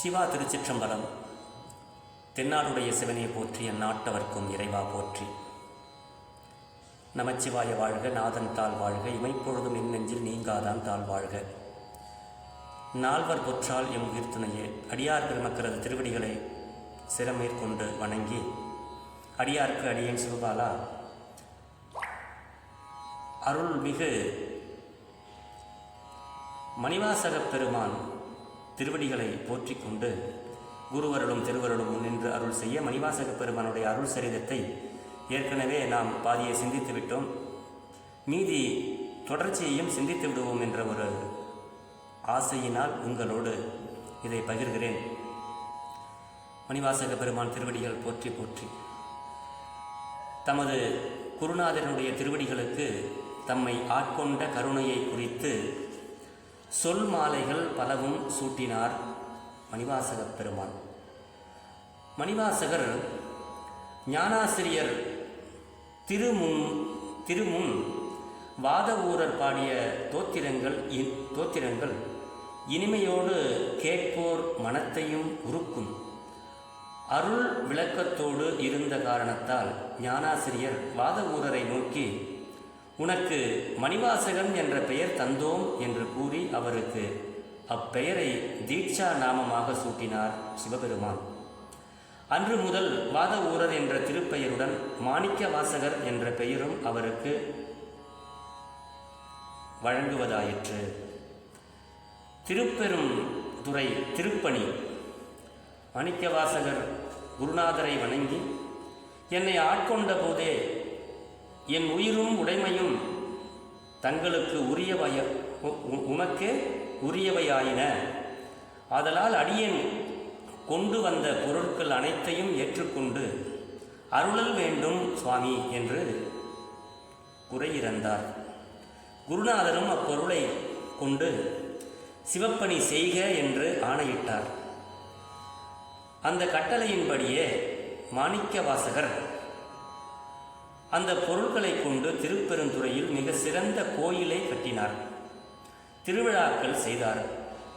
சிவா திருச்சிற்றம்பலம். தென்னாடுடைய சிவனை போற்றி அந்நாட்டவர்க்கும் இறைவா போற்றி. நமச்சிவாய வாழ்க நாதன் தாள் வாழ்க இமைப்பொழுதும் என் நெஞ்சில் நீங்காதான் தாழ் வாழ்க. நால்வர் பொற்றால் எம் உயிர்த்துணையே அடியார் பெருமக்களது திருவடிகளை சிறமேற்கொண்டு வணங்கி அடியார்க்கு அடியேன் சிவபாலா. அருள்மிகு மணிவாசகப் பெருமான் திருவடிகளை போற்றி கொண்டு குருவருளும் திருவருளும் முன்னின்று அருள் செய்ய மணிவாசக பெருமானுடைய அருள் சரிதத்தை ஏற்கனவே நாம் பாதியை சிந்தித்து விட்டோம். மீதி தொடர்ச்சியையும் சிந்தித்து விடுவோம் என்ற ஒரு ஆசையினால் உங்களோடு இதை பகிர்கிறேன். மணிவாசக பெருமான் திருவடிகள் போற்றி போற்றி. தமது குருநாதனுடைய திருவடிகளுக்கு தம்மை ஆட்கொண்ட கருணையை குறித்து சொல் மாலைகள் பலவும் சூட்டினார் மணிவாசக பெருமான். மணிவாசகர் ஞானாசிரியர் திருமுன் திருமுன் வாத ஊரர் பாடிய தோத்திரங்கள் தோத்திரங்கள் இனிமையோடு கேட்போர் மனத்தையும் உருக்கும். அருள் விளக்கத்தோடு இருந்த காரணத்தால் ஞானாசிரியர் வாத ஊரரை நோக்கி உனக்கு மணிவாசகன் என்ற பெயர் தந்தோம் என்று கூறி அவருக்கு அப்பெயரை தீட்சா நாமமாக சூட்டினார் சிவபெருமான். அன்று முதல் வாத ஊரர் என்ற திருப்பெயருடன் மாணிக்க வாசகர் என்ற பெயரும் அவருக்கு வழங்குவதாயிற்று. திருப்பெரும் துறை திருப்பணி. மாணிக்கவாசகர் குருநாதரை வணங்கி என்னை ஆட்கொண்ட போதே என் உயிரும் உடைமையும் தங்களுக்கு உரியவைய உமக்கு உரியவையாயின. ஆதலால் அடியேன் கொண்டு வந்த பொருட்கள் அனைத்தையும் ஏற்றுக்கொண்டு அருளல் வேண்டும் சுவாமி என்று குறையிறந்தார். குருநாதரும் அப்பொருளை கொண்டு சிவப்பணி செய்க என்று ஆணையிட்டார். அந்த கட்டளையின்படியே மாணிக்க வாசகர் அந்த பொருட்களை கொண்டு திருப்பெருந்துறையில் மிக சிறந்த கோயிலை கட்டினார். திருவிழாக்கள் செய்தார்.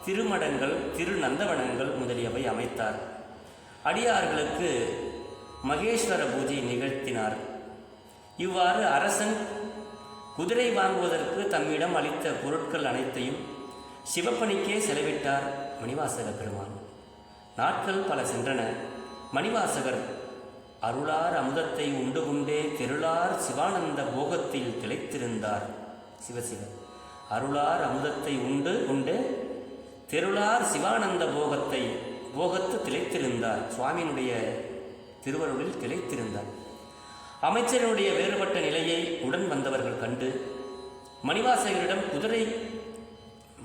திருமடங்கள் திருநந்தவனங்கள் முதலியவை அமைத்தார். அடியார்களுக்கு மகேஸ்வர பூஜை நிகழ்த்தினார். இவ்வாறு அரசன் குதிரை வாங்குவதற்கு தம்மிடம் அளித்த பொருட்கள் அனைத்தையும் சிவப்பணிக்கே செலவிட்டார் மணிவாசகர் பெருமான். நாட்கள் பல சென்றன. மணிவாசகர் அருளார் அமுதத்தை உண்டு கொண்டே தெருளார் சிவானந்த போகத்தில் திளைத்திருந்தார். சிவசிவ அருளார் அமுதத்தை உண்டு உண்டு தெருளார் சிவானந்த போகத்தை போகத்து திளைத்திருந்தார். சுவாமியினுடைய திருவருளில் திளைத்திருந்தார். அமைச்சரினுடைய வேறுபட்ட நிலையை உடன் வந்தவர்கள் கண்டு மணிவாசகரிடம் குதிரை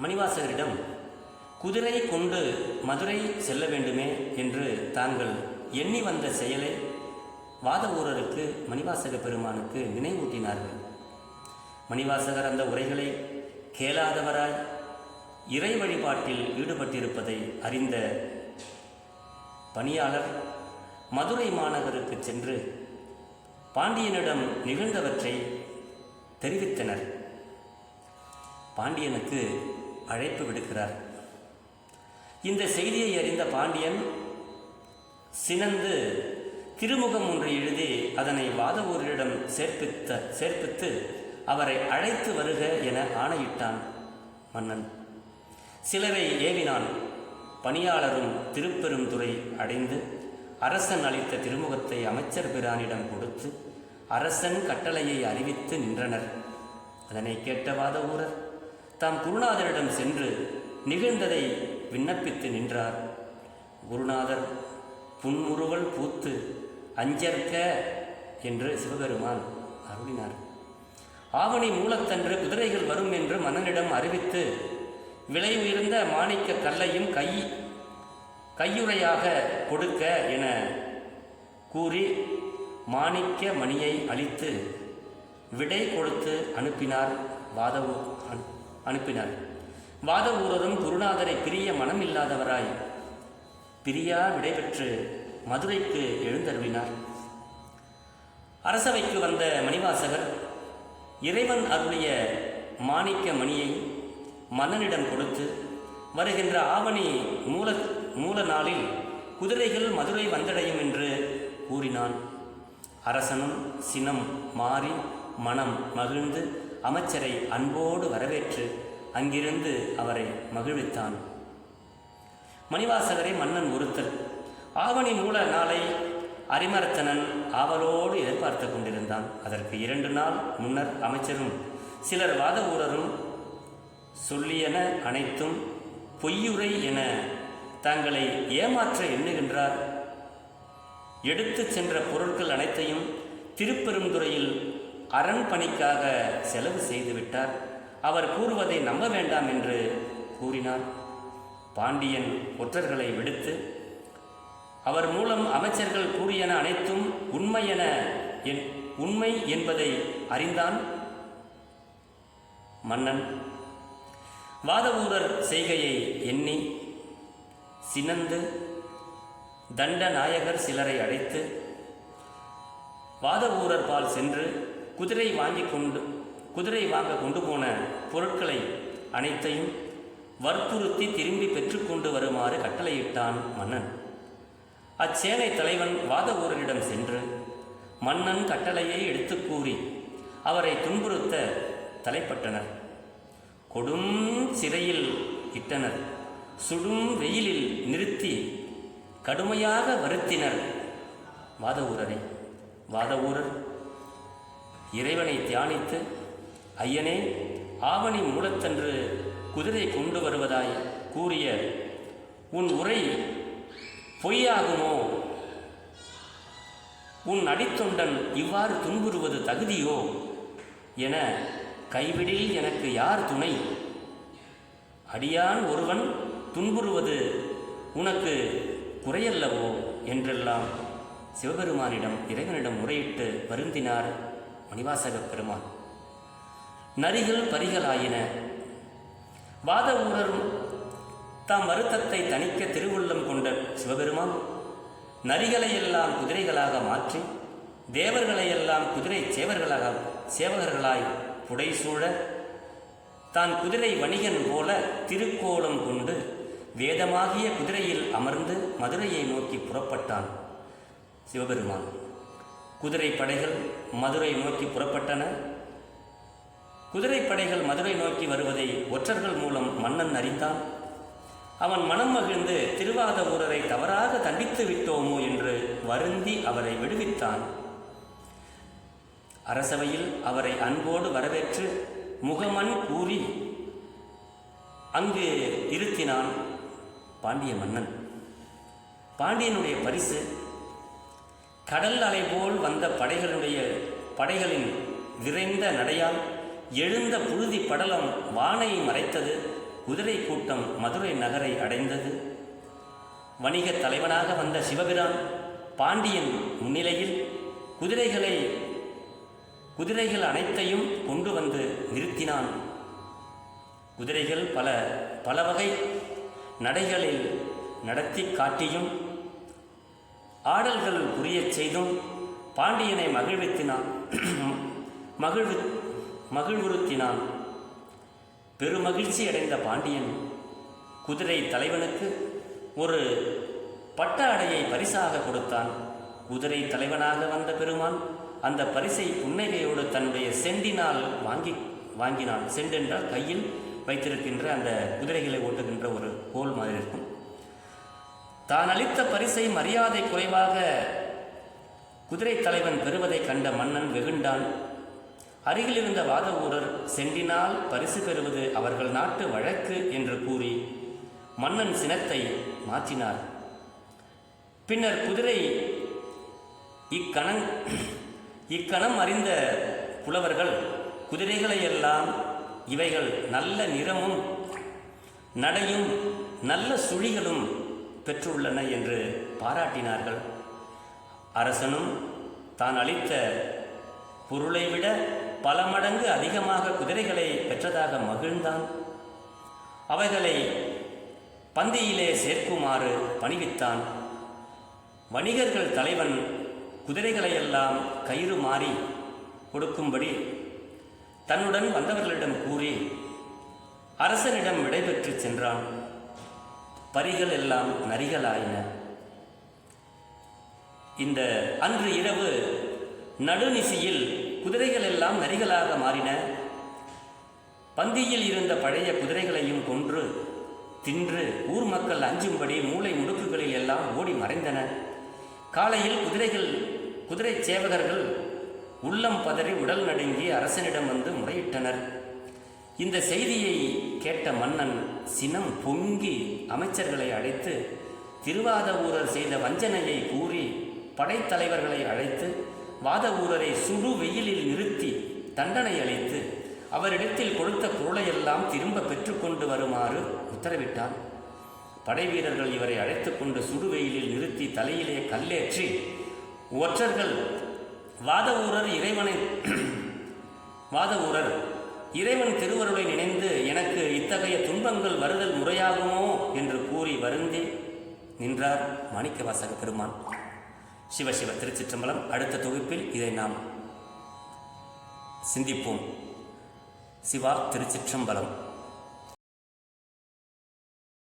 மணிவாசகரிடம் குதிரை கொண்டு மதுரை செல்ல வேண்டுமே என்று தாங்கள் எண்ணி வந்த செயலை வாத ஊரருக்கு மணிவாசக பெருமானுக்கு நினைவூட்டினார்கள். மணிவாசகர் அந்த உரைகளை கேளாதவராய் இறை வழிபாட்டில் ஈடுபட்டிருப்பதை அறிந்த பணியாளர் மதுரை மாநகருக்கு சென்று பாண்டியனிடம் நிகழ்ந்தவற்றை தெரிவித்தனர். பாண்டியனுக்கு அழைப்பு விடுக்கிறார். இந்த செய்தியை அறிந்த பாண்டியன் சினந்து திருமுகம் ஒன்று எழுதி அதனை வாதவூரிடம் சேர்ப்பித்த சேர்ப்பித்து அவரை அழைத்து வருக என ஆணையிட்டான் மன்னன். சிலரை ஏவினான். பணியாளரும் திருப்பெருந்துறை அடைந்து அரசன் அளித்த திருமுகத்தை அமைச்சர் பிரானிடம் கொடுத்து அரசன் கட்டளையை அறிவித்து நின்றனர். அதனை கேட்ட வாதவூரர் தாம் குருநாதரிடம் சென்று நிகழ்ந்ததை விண்ணப்பித்து நின்றார். குருநாதர் புன்முறுவல் பூத்து அஞ்சற்க என்று சிவபெருமான் அருளினார். ஆவணி மூலத்தன்று குதிரைகள் வரும் என்று மன்னனிடம் அறிவித்து விலை உயர்ந்த மாணிக்க கல்லையும் கை கையுறையாக கொடுக்க என கூறி மாணிக்க மணியை அளித்து விடை கொடுத்து அனுப்பினார் வாதவு அனுப்பினார். வாதவூரரும் குருநாதரை பிரிய மனமில்லாதவராய் பிரியா விடைபெற்று மதுரைக்கு எழுந்தருளினார். அரசவைக்கு வந்த மணிவாசகர் இறைவன் அருளிய மாணிக்க மணியை மன்னனிடம் கொடுத்து வருகின்ற ஆவணி மூல மூல நாளில் குதிரைகள் மதுரை வந்தடையும் என்று கூறினான். அரசனும் சினம் மாறி மனம் மகிழ்ந்து அமைச்சரை அன்போடு வரவேற்று அங்கிருந்து அவரை மகிழ்வித்தான். மணிவாசகரை மன்னன் ஒருத்தல் ஆவணி மூல நாளை அரிமர்த்தனன் ஆவலோடு எதிர்பார்த்து கொண்டிருந்தான். அதற்கு இரண்டு நாள் முன்னர் அமைச்சரும் சிலர் வாத ஊரரும் சொல்லியன அனைத்தும் பொய்யுரை என தங்களை ஏமாற்ற எண்ணுகின்றார். எடுத்துச் சென்ற பொருட்கள் அனைத்தையும் திருப்பெருந்துறையில் அரண் பணிக்காக செலவு செய்துவிட்டார் அவர் கூறுவதை நம்ப வேண்டாம் என்று கூறினார். பாண்டியன் ஒற்றர்களை விடுத்து அவர் மூலம் அமைச்சர்கள் கூறியன அனைத்தும் உண்மையென என் உண்மை என்பதை அறிந்தான் மன்னன். வாதவூரர் செய்கையை எண்ணி சினந்து தண்ட நாயகர் சிலரை அழைத்து வாதவூரர் பால் சென்று குதிரை வாங்கி கொண்டு குதிரை வாங்க கொண்டு போன பொருட்களை அனைத்தையும் வற்புறுத்தி திரும்பி பெற்றுக்கொண்டு வருமாறு கட்டளையிட்டான் மன்னன். அச்சேனை தலைவன் வாதவூரரிடம் சென்று மன்னன் கட்டளையை எடுத்து கூறி அவரை துன்புறுத்த தலைப்பட்டனர். கொடும் சிறையில் இட்டனர் சுடும் வெயிலில் நிறுத்தி கடுமையாக வருத்தினர் வாதவூரரை வாதவூரர் இறைவனை தியானித்து ஐயனே ஆவணி மூலத்தன்று குதிரை கொண்டு வருவதாய் கூறிய உன் உரை பொய்யாகுமோ? உன் அடித்தொண்டன் இவ்வாறு துன்புறுவது தகுதியோ? என கைவிடில் எனக்கு யார் துணை? அடியான் ஒருவன் துன்புறுவது உனக்கு குறையல்லவோ? என்றெல்லாம் சிவபெருமானிடம் இறைவனிடம் முறையிட்டு வருந்தினார் மணிவாசகப் பெருமான். நரிகள் பரிகளாயின. வாத ஊரரும் தாம் வருத்தத்தை தணிக்க திருவுள்ளம் கொண்ட சிவபெருமான் நரிகளையெல்லாம் குதிரைகளாக மாற்றி தேவர்களையெல்லாம் குதிரை சேவர்களாக சேவகர்களாய் புடைசூழ தான் குதிரை வணிகன் போல திருக்கோலம் கொண்டு வேதமாகிய குதிரையில் அமர்ந்து மதுரையை நோக்கி புறப்பட்டான் சிவபெருமான். குதிரை படைகள் மதுரை நோக்கி புறப்பட்டன. குதிரை படைகள் மதுரை நோக்கி வருவதை ஒற்றர்கள் மூலம் மன்னன் அறிந்தான். அவன் மனம் மகிழ்ந்து திருவாத ஊரரை தவறாக தண்டித்து விட்டோமோ என்று வருந்தி அவரை விடுவித்தான். அரசவையில் அவரை அன்போடு வரவேற்று முகமன் கூறி அங்கு இருத்தினான் பாண்டிய மன்னன். பாண்டியனுடைய பரிசு கடல் அலை போல் வந்த படைகளுடைய படைகளின் விரைந்த நடையால் எழுந்த புழுதி படலம் வானை மறைத்தது. குதிரை கூட்டம் மதுரை நகரை அடைந்தது. வணிகத் தலைவனாக வந்த சிவபிரான் பாண்டியன் முன்னிலையில் குதிரைகளை குதிரைகள் அனைத்தையும் கொண்டு வந்து நிறுத்தினான். குதிரைகள் பல பல வகை நடைகளில் நடத்தி காட்டியும் ஆடல்கள் புரியச் செய்தும் பாண்டியனை மகிழ்வித்தினான். மகிழ்வு மகிழ்வுறுத்தினான். பெருமகிழ்ச்சி அடைந்த பாண்டியன் குதிரை தலைவனுக்கு ஒரு பட்ட அடையை பரிசாக கொடுத்தான். குதிரை தலைவனாக வந்த பெருமான் அந்த பரிசை புன்னகையோடு தன்னுடைய செண்டினால் வாங்கி வாங்கினான். செண்டென்றால் கையில் வைத்திருக்கின்ற அந்த குதிரைகளை ஓட்டுகின்ற ஒரு கோல் மாதிரி இருக்கும். தான் அளித்த பரிசை மரியாதை குறைவாக குதிரை தலைவன் பெறுவதை கண்ட மன்னன் வெகுண்டான். அருகில் இருந்த வாத ஊரர் செண்டினால் பரிசு பெறுவது அவர்கள் நாட்டு வழக்கு என்று கூறி மன்னன் சினத்தை மாற்றினார். பின்னர் குதிரை இக்கணங் இக்கணம் அறிந்த புலவர்கள் குதிரைகளையெல்லாம் இவைகள் நல்ல நிறமும் நடையும் நல்ல சுழிகளும் பெற்றுள்ளன என்று பாராட்டினார்கள். அரசனும் தான் அளித்த பொருளை விட பல மடங்கு அதிகமாக குதிரைகளை பெற்றதாக மகிழ்ந்தான். அவைகளை பந்தியிலே சேர்க்குமாறு பணிவித்தான். வணிகர்கள் தலைவன் குதிரைகளையெல்லாம் கயிறு மாறி கொடுக்கும்படி தன்னுடன் வந்தவர்களிடம் கூறி அரசனிடம் விடைபெற்று சென்றான். பரிகள் எல்லாம் நரிகளாயின. இந்த அன்று இரவு நடுநிசியில் குதிரைகள் எல்லாம் நரிகளாக மாறின. பந்தியில் இருந்த பழைய குதிரைகளையும் கொன்று தின்று ஊர் மக்கள் அஞ்சும்படி மூளை முடுக்குகளில் எல்லாம் ஓடி மறைந்தன. காலையில் குதிரைகள் குதிரை சேவகர்கள் உள்ளம் பதறி உடல் நடுங்கி அரசனிடம் வந்து முறையிட்டனர். இந்த செய்தியை கேட்ட மன்னன் சினம் பொங்கி அமைச்சர்களை அழைத்து திருவாத ஊரர் செய்த வஞ்சனையை கூறி படைத்தலைவர்களை அழைத்து வாத ஊரரை சுடு வெயிலில் நிறுத்தி தண்டனை அளித்து அவரிடத்தில் கொடுத்த பொருளையெல்லாம் திரும்ப பெற்றுக்கொண்டு வருமாறு உத்தரவிட்டான் படை வீரர்கள் இவரை அழைத்து கொண்டு சுடுவெயிலில் நிறுத்தி தலையிலே கல்லேற்றி ஒற்றர்கள் வாத ஊரர் இறைவனை வாத ஊரர் இறைவன் திருவருளை நினைந்து எனக்கு இத்தகைய துன்பங்கள் வருதல் முறையாகுமோ? என்று கூறி வருந்தி நின்றார் மாணிக்கவாசக பெருமான். சிவ சிவ திருச்சிற்றம்பலம் அடுத்த தொகுப்பில் இதை நாம் சிந்திப்போம். சிவா திருச்சிற்றம்பலம்.